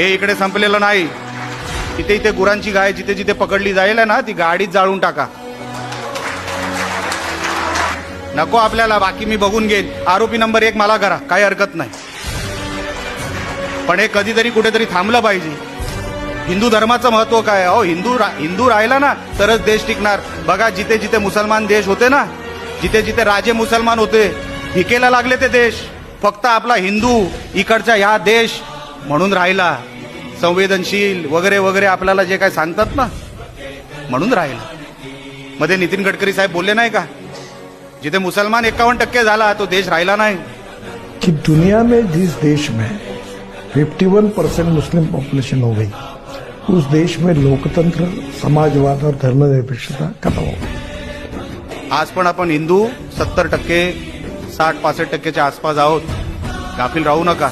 हे इकडे संपलेलं नाही. इथे इथे गुरांची गाय जिथे जिथे पकडली जाईल ना ती गाडीत जाळून टाका. नको आपल्याला बाकी मी बघून घेईन. आरोपी नंबर एक मला करा काही हरकत नाही. पण हे कधीतरी कुठेतरी थांबलं पाहिजे. हिंदू धर्माचं महत्त्व काय? अहो हिंदू रा- हिंदू राहिला ना तरच देश टिकणार. बघा जिथे जिथे मुसलमान देश होते ना जिथे जिथे राजे मुसलमान होते भिकेला लागले ते देश. फक्त आपला हिंदू इकडचा ह्या देश म्हणून राहिला. संवेदनशील वगैरे वगैरे आपल्याला जे काय सांगतात ना म्हणून राहिला. मध्ये नितीन गडकरी साहेब बोलले नाही का? जिथे मुसलमान एकावन्न टक्के झाला तो देश राहिला नाही. कि दुनिया में जिस देश में 51 परसेंट मुस्लिम पॉपुलेशन हो गई उस देश में लोकतंत्र समाजवाद और धर्मनिरपेक्षता खत्म हो गई। आज पण आपण हिंदू सत्तर टक्के साठ पासष्ट टक्केच्या आसपास आहोत. गाफील राहू नका.